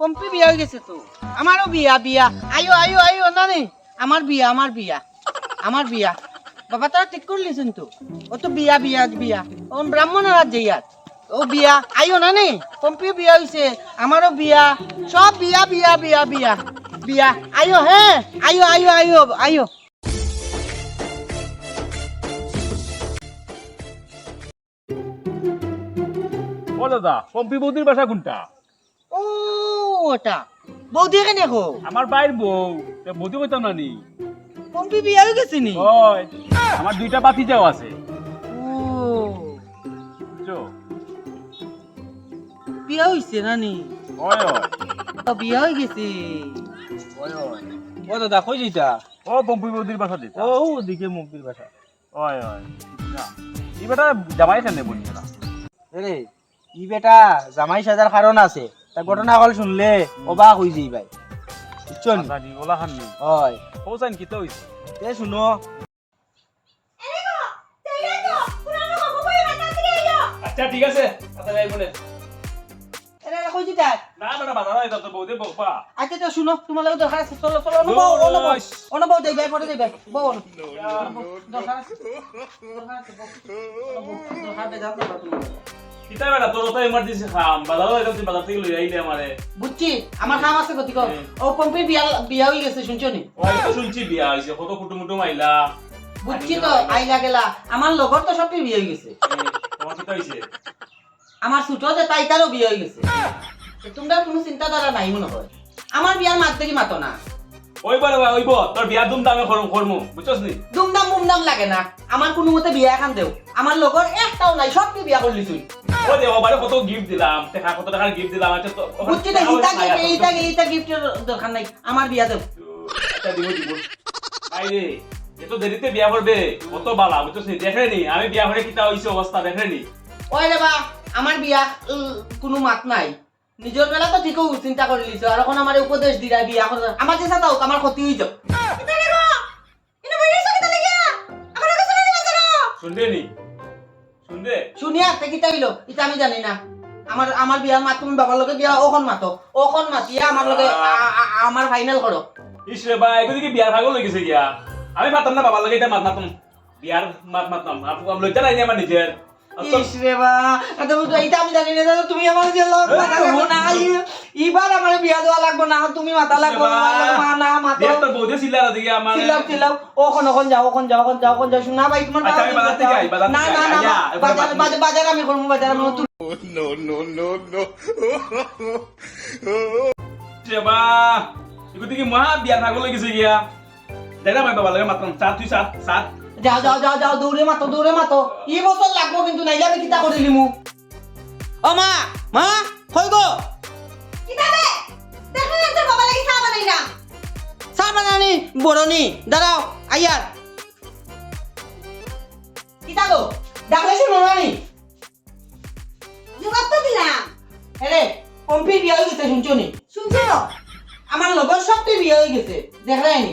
পম্পি বিয়া হয়ে গেছে তো। আমারও বিয়া বিয়া। আয়ো আয়ো আয়ো না নেই আমার বিয়া আমার বিয়া। আমার বিয়া। বাবা তারা ঠিক করলিছেন তো। ও তো বিয়া বিয়া। বিয়া ও ব্রাহ্মণের আজ ইয়াত। ও বিয়া। আয়ো না নেই পম্পিও বিয়া হয়েছে আমারও বিয়া। সব বিয়া বিয়া বিয়া বিয়া। বিয়া। আয়ো হ্যাঁ আয়ো আয়ো আয়ো আয়ো দাদা পম্পি বৌদির বাসা কোনটা? ও ওটা। বৌদি এখানে হো আমার বাইর বউ তা বৌদি কইতাম না নি পম্পি বিয়া হয়ে গেছে নি ওই আমার দুইটা বাতি যাও আছে। ও। বুঝছ বিয়া হয়েছে না নি ওই ওই। ও, বিয়া হয়ে গেছে। ওই ওই। ও দাদা কই যেটা ও পম্পি বৌদির বাসা দিতা ও ওদিকে মুক্তির বাসা। ওই ওই। না এই বেটা জামাই কেন বলি না রে ই বেটা জামাই সাজার কারণ আছে। তা ঘটনা কল শুনলে অবাক হই যাই ভাই। বুঝছ জানি ওলা হয়। পৌঁছাইন কিতা হইছে তে শুনো। আচ্ছা ঠিক আছে। আচ্ছা যাই বলে। এরা কই দিতা না বেটা বাধা নাই তো বৌদি বকবা আচ্ছা তো শুনো তোমার লাগে দরকার আছে। চলো চলো অনুভব অনুভব অনুভব দেই পরে দেই বউ দরকার আছে? দরকার আছে বউ। অনুভব, দরকার দেই কিতা বেটা তোর তো এমার্জেন্সি খাম। বাধা নাই তুই বাধা থেকে লই আইলে আমারে। বুঝছি আমার কাম আছে গতি কর। ও বিয়া বিয়া হয়ে গেছে শুনছো নি? ওই তো শুনছি বিয়া হইছে কত কুটুমুটু মাইলা। বুঝছি তো আইলা গেলা। আমার লগর তো সবই বিয়ে হয়ে গেছে। এই, তোমার কিতা হইছে। আমার ছোট যে তাই তারও বিয়ে হয়ে গেছে। তোমরা কোনো চিন্তাধারা নাই মনে হয়। আমার বিয়ার মাত দেখি মাতো না। ভাই ওইব তোর বিয়া দুম দামে করম করমু বুঝছস নি? দুমদাম মুমদাম লাগে না। আমার কোনো মতে বিয়া এখন দেও। আমার লগর একটাও নাই সবকে বিয়া করলি তুই ওই দে ওবারে কত গিফট দিলাম টাকা কত টাকার গিফট দিলাম আচ্ছা তো বুঝছি না গিফট এইটা এইটা গিফটের দরকার নাই আমার বিয়া দেও। আচ্ছা দিব দিব। এত দেরিতে বিয়া করবে কত বালা বুঝছস নি? দেখে নি আমি বিয়া করে কিতা হইছে অবস্থা দেখে নি? ওই রে বা আমার বিয়া কোনো মাত নাই। নিজের বেলা তো ঠিকও চিন্তা করে লিছ আর এখন আমার উপদেশ দিরা বিয়া করার আমার সাথে হোক আমার ক্ষতি হয়ে যাও শুনতে নি? শুনতে শুনিয়া তে কিতা হইল ইটা আমি জানি না। আমার আমার বিয়ার মাত তুমি বাবার লগে বিয়া ওখন মাতো ওখন মাতিয়া আমার লগে আমার ফাইনাল করো ইস রে ভাই এগুলি কি বিয়ার ভাগল হয়ে গেছে গিয়া আমি পাতাম না বাবার লাগে এটা মাত মাতাম। বিয়ার মাত মাতাম। আপু আমি লজ্জা নাই নি আমার নিজের আর তো- ইস রে বা এত বুঝো এটা আমি জানি না দাদা, তুমি আমার যে লগ মাথা লাগবো না ই- ইবার আমার বিয়া দেওয়া লাগবো না তুমি মাথা লাগবো না মা না মাতো বিয়ার তোর বৌদি ছিলা না দিকে আমার। চিল্লাও চিল্লাও। ওখন ওখন যাও ওখন যাও ওখন যাও ওখন যাও। শোনা ভাই তোমার আচ্ছা, না না না এবার বাজার বাজার আমি। সেবা এগুলি কি মহা বিয়ার ভাগল গেছে গিয়া। দেখা বাবার লাগে মাতাম সাত তুই সাত সাত। যাও যাও যাও যাও দৌড়ে মাতো দৌড়ে মাতো। ই বছর লাগবো কিন্তু নাইলে আমি কিতা করে লিমু ও মা মা কই গো চা বানানি বড়নি দাঁড়াও আইয়ার কিতা গো ডাকলে শুনো নানি হেরে পম্পি বিয়া হয়ে গেছে শুনছো নি? আমার লগর সবটি বিয়া হয়ে গেছে দেখলে নি?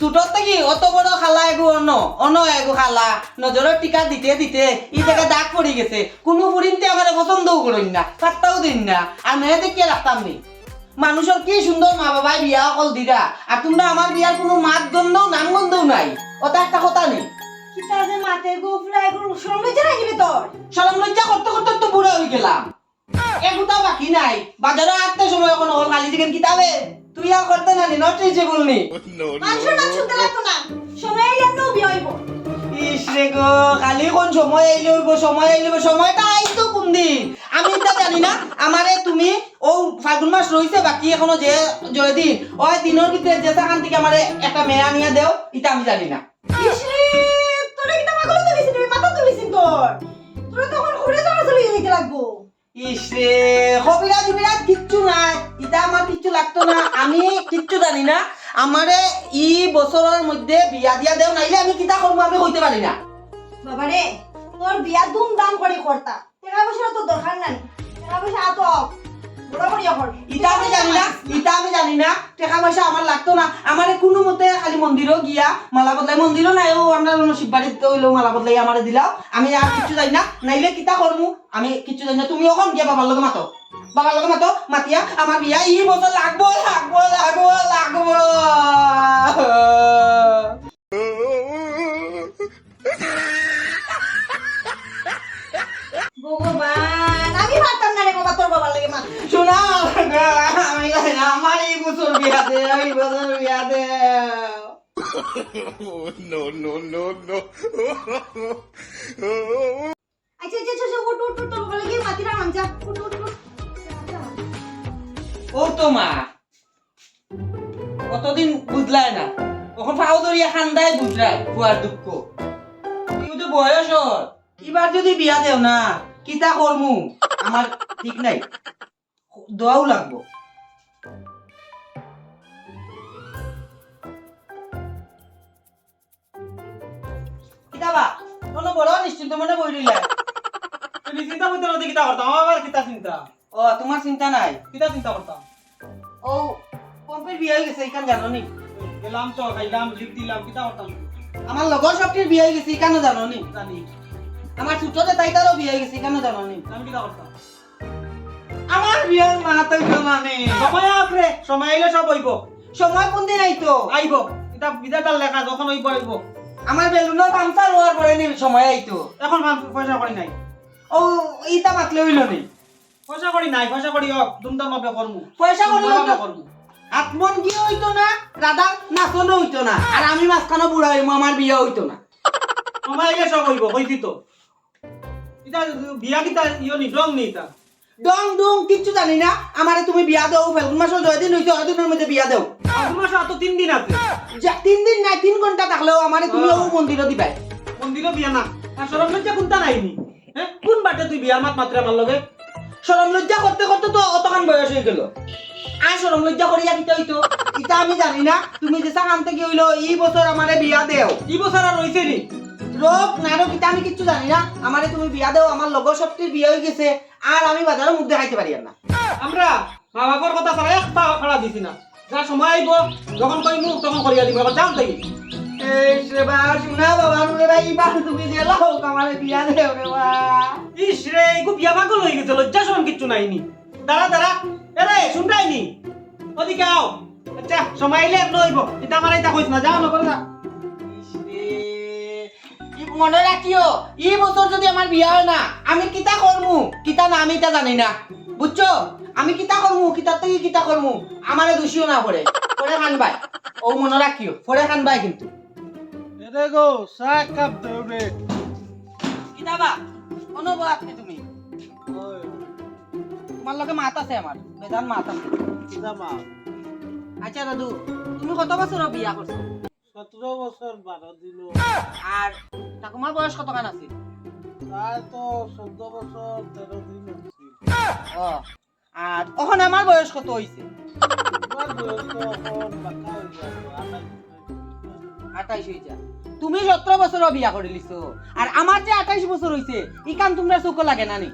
ছোটর থেকে অত বড় খালা এগো অন্য অন্য এগো খালা? নজরের টিকা দিতে দিতে ই থেকে দাগ পড়ে গেছে। কোনো ফুরিনতে আমার পছন্দও করেন না পাত্তাও দিন না। আর মেয়ে দেখিয়া রাখতাম নি। মানুষের কি সুন্দর মা বাবাই বিয়া অকল দিরা আর তোমরা আমার বিয়ার কোনো মাত গন্ধও নাম গন্ধও নাই। ওটা একটা কথা নেই সরম লজ্জা করতে করতে তো বুড়া হয়ে গেলাম। এগুতা বাকি নাই। বাজারে আটতে সময় এখন হল কালি চিকেন কিতাবে তুই আর করতে না নট রিচেবল নি। ইস রে গো কালি কোন সময় আইলে হইব সময় আইলে সময়টা আইতো কোন দিন? আমি এটা জানি না আমারে তুমি ও ফাগুন মাস রইছে বাকি এখনও যে জয় দিন ওই দিনের ভিতরে যে সাখান থেকে আমারে একটা মেয়ে আনিয়া দেও এটা আমি জানি না। তোরে কিটা পাগল হয়ে গেছিস তুমি মাথা বছর তোরা। তখন ঘুরে যাওয়া চলে যেতে লাগবো ইসরে কবিরাজ বিরাজ কিচ্ছু নাই। এটা আমার কিচ্ছু লাগতো না। আমি কিচ্ছু জানি না। আমারে ই বছরের মধ্যে বিয়া দিয়া দেও নাইলে আমি কিতা করব আমি কইতে পারি না। বাবারে তোর বিয়া ধুমধাম করে করতা টাকা পয়সা তো দরকার নাই। টাকা পয়সা আতো বড় করিয়া কর ইটা আমি গিয়া, মালা বদলাই। নাই, ও আমরা শিব বাড়িতে হইল মালা আমি কিতা করমু আমি কিচ্ছু জানি না। তুমি ওখান গিয়া বাবার লগে মাতো। বাবার লগে মাতো। মাতিয়া আমার বিয়া, ই বছর লাগবো লাগবো লাগবো লাগবো। আচ্ছা আচ্ছা আচ্ছা উঠ উঠ উঠ, তোর বাবার লাগে মাতিরা মানজা উঠ উঠ উঠ। ও তো মা। কতদিন বুঝলায় না। কখন ফাও দরিয়া খান্দায় বুঝলায় বুয়ার দুঃখ। তুই তো বয়স ওর। এবার যদি বিয়া দেও না কিতা করমু আমার ঠিক নাই। দোয়াও লাগবো। বড় নিশ্চিন্ত মনে বই রইলা তুমি চিন্তা করতে না কিতা করতাম আমার কিতা চিন্তা? ও তোমার চিন্তা নাই? কিতা চিন্তা করতাম? ও পম্পের বিয়ে হয়ে গেছে এখান জানো নি? গেলাম তো খাইলাম জিপ দিলাম কিতা করতাম? আমার লগর সবটির বিয়ে হয়ে গেছে এখানে জানো নি? জানি। আমার ছোটতে তাইতারও বিয়ে হয়ে গেছে এখানে জানো নি? আমি কিতা করতাম? আমার বিয়ের মানাতে জানানি সময় আপরে সময় আইলে সব হইব। সময় কোন দিন আইতো আইব এটা বিধাতার লেখা যখন হইব আইব আমার বেলুনের পাংচার হওয়ার পরে নি সময় আইতো এখন পয়সা করি নাই। ও ইটা মাতলে হইল নি। পয়সা করি নাই পয়সা করি হোক দুমদাম ভাবে করমু। পয়সা করি হইতো। করমু। আত্মন কি হইতো না? দাদা নাচনও হইতো না। আর আমি মাঝখানে বুড়া হইমু আমার বিয়ে হইতো না। সময় আইলে সব হইব হইছি তো। এটা বিয়া কিতা ইয় নি ডং নি এটা ডং ডং কিচ্ছু জানি না। আমারে তুমি বিয়া দেও ফেলগুন মাসের জয়দিন হইতো জয়দিনের মধ্যে বিয়া দেও। মাসে আর তো তিন দিন আছে। যা তিন দিন নাই তিন ঘণ্টা থাকলেও আমারে তুমি ও দিবাই বিয়া না। আর লজ্জা কোনটা নাইনি? হ্যাঁ? কোন বাটে তুই বিয়ার মাত মাত্রে আমার লগে? সরম লজ্জা করতে করতে তো অতখান বয়স হয়ে গেল। আর লজ্জা করিয়া দিতে হইতো। আমি জানি না। তুমি যে সাকান থেকে হইল এই বছর আমারে বিয়া দেও। কি বছর আর রইছে নি? রোগ না রোগ ইটা আমি কিচ্ছু জানি না। আমারে তুমি বিয়া দেও আমার লগর সবটির বিয়ে হয়ে গেছে। আর আমি বাজারে মুখ দেখাইতে পারি না। আমরা মা বাবার কথা ছাড়া এক পা খাড়া দিছি না। যা সময় আইব যখন কইমু তখন করিয়া দিব আবার যাও তাই এই সেবা শুনা বাবা রে ভাই ইবার তুমি বিয়া দেও রে বা। ইস রে এগু বিয়া গেছে লজ্জা কিচ্ছু নাইনি। দাঁড়া দাঁড়া এরে শুনটাইনি ওদিকে আও। আচ্ছা সময় আইলে এক নইব এটা আমার এটা কইছ না যাও মনে রাখিও এই বছর যদি আমার বিয়া হয় না আমি কিতা করমু? কিতা না আমি তা জানি না। বুঝছ? আমি কিতা করমু? কিতা থেকে কিতা করমু? আমারে দোষিও না পড়ে। পরে খানবাই ও মনে রাখিও পরে খানবাই কিন্তু। এরে গো চা কাপ দেও রে কোনো আপনি তুমি। তোমার লগে মাত আছে আমার বেদান মাত আছে। মা আচ্ছা দাদু তুমি কত বছর বিয়া করছ সতেরো বছর বারো দিন। আর ঠাকুমার বয়স কত কান আছে প্রায় তো চোদ্দ বছর তেরো দিন ও আর ওখানে আমার বয়স কত হইছে? তোমার বয়স তো এখন বাঁকা হয়ে যাবে আঠাশ আঠাইশ হয়ে তুমি সতেরো বছর বিয়া করে লিছো। আর আমার যে আঠাইশ বছর হইছে ইকান তোমরা চোখ লাগে না নি।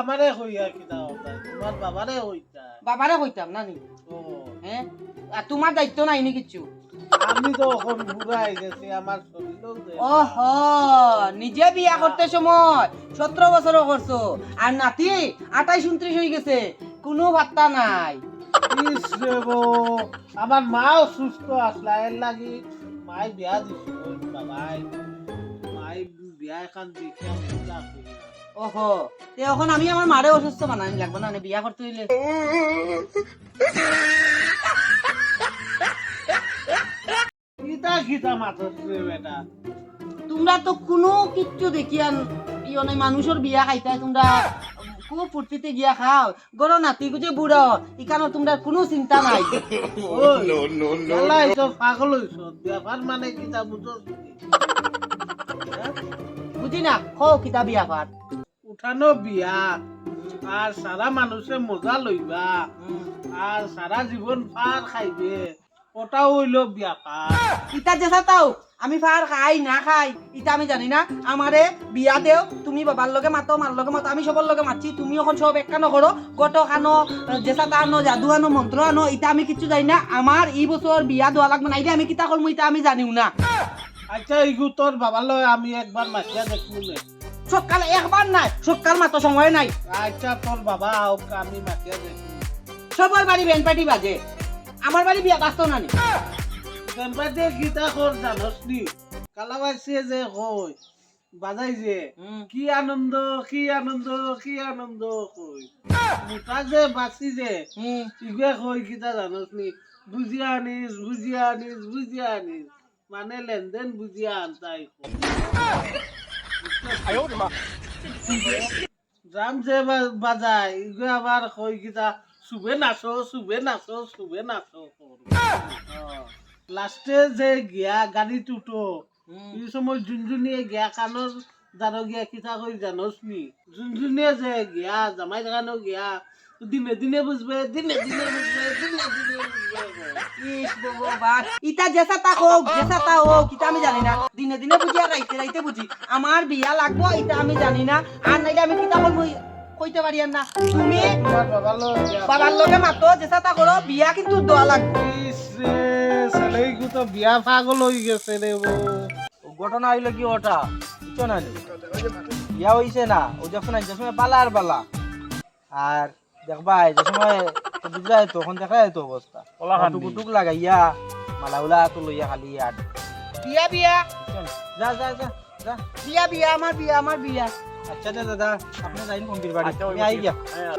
আমারে হইয়া কিনা তোমার বাবারে হইতা। বাবারে কইতাম না হ্যাঁ? আর তোমার দায়িত্ব নাই নি কিচ্ছু আমি তো এখন বুড়াই গেছি আমার ওহ নিজে বিয়া করতে সময় সতেরো বছর করছ। আর নাতি আঠাইশ উনত্রিশ হয়ে গেছে। কোনো ভাত্তা নাই। আমার মাও সুস্থ আসলা এর লাগি মাই বিয়া দিছিল বাবাই মাই বিয়া এখান দেখে বুঝা কইরা। তে এখন আমি আমার মারে অসুস্থ বানানি লাগবে না বিয়া করতে হইলে। বেটা? তোমরা তো কোনো কিচ্ছু দেখিয়ান ইয়নে মানুষের বিয়া খাইতাই তোমরা খুব ফুর্তিতে গিয়া খাও। গরো নাতি গুজে বুড়ো ইখানো তোমরা কোনো চিন্তা নাই। তো পাগল হইছ ব্যাপার মানে কিতা বুঝি না? খো কিতা বিয়া পার উঠানো বিয়া আর সারা মানুষে মজা লইবা আর সারা জীবন পার খাইবে। ওটাও হইল ব্যাপার। ইটা যে তাও আমি ফার খাই না খাই ইটা আমি জানি না। আমারে বিয়া দেও তুমি বাবার লগে মাতো মার লগে মাতো আমি সবার লগে মাতছি তুমি এখন সব একটা নকরো গট খানো জেসা আনো জাদু আনো মন্ত্র আনো ইটা আমি কিছু জানি না। আমার এই বছর বিয়া দেওয়া লাগবে না আমি কিতা করব ইটা আমি জানিও না। আচ্ছা ইগু তোর বাবার লয় আমি একবার মাতিয়া দেখব সকালে একবার নাই সকাল মাতো সময় নাই। আচ্ছা তোর বাবা আমি মাতিয়া দেখব সবার বাড়ি বেন পার্টি বাজে। আমার বাড়ি বিয়া বাঁচতো না নি? বেম্পাতে গীতা কর জানস নি? কালাবাসিয়ে যে কই বাজাই যে কি আনন্দ কি আনন্দ কি আনন্দ কই মোটা যে বাঁচি যে ইগুৱে কই কিতা জানস নি। বুজিয়া আনিস বুজিয়া আনিস বুজিয়া আনিস। মানে লেনদেন বুজিয়া আনতাই যাম যে বাজাই ইগুৱে আবার কই কিতা চুবে নাচো চুবে নাচো চুবে নাচো লাস্টে যে গিয়া গাড়িত উঠো এই সময় জুনজুনিয়ে গিয়া জানো গিয়া কিতা কই জানস নি জুনজুনিয়ে যে গিয়া জামাই দেখানো গিয়া দিনে দিনে বুঝবে দিনে দিনে বুঝবে দিনে দিনে বুঝবে ইস ভগবান ইটা জেসা তা হোক জেসা তা হোক ইটা আমি জানি না। দিনে দিনে বুঝি আর রাইতে রাইতে বুঝি আমার বিয়া লাগবো এটা আমি জানি না। আর নাইলে আমি কিতা করব কইতে পারি আর না। তুমি বাবার লগে মাতো জেসা তা করো বিয়া কিন্তু দোয়া লাগবে। ছেলেগু তো বিয়া পাগল হয়ে গেছে রে ঘটনা হইল কি ওটা? বুঝছ না বিয়া হইছে না ও যখন যে সময় পালা। আর বালা আর দেখবা যে সময় তো বুঝলা তখন দেখা তো অবস্থা। টুক টুক লাগাইয়া মালা উলা তো লইয়া খালি আট বিয়া বিয়া। যা যা যা যা। বিয়া বিয়া আমার বিয়া আমার বিয়া। আচ্ছা দাদা আপনি যাইন কম্পির বাড়ি আমি আই গিয়া হ্যাঁ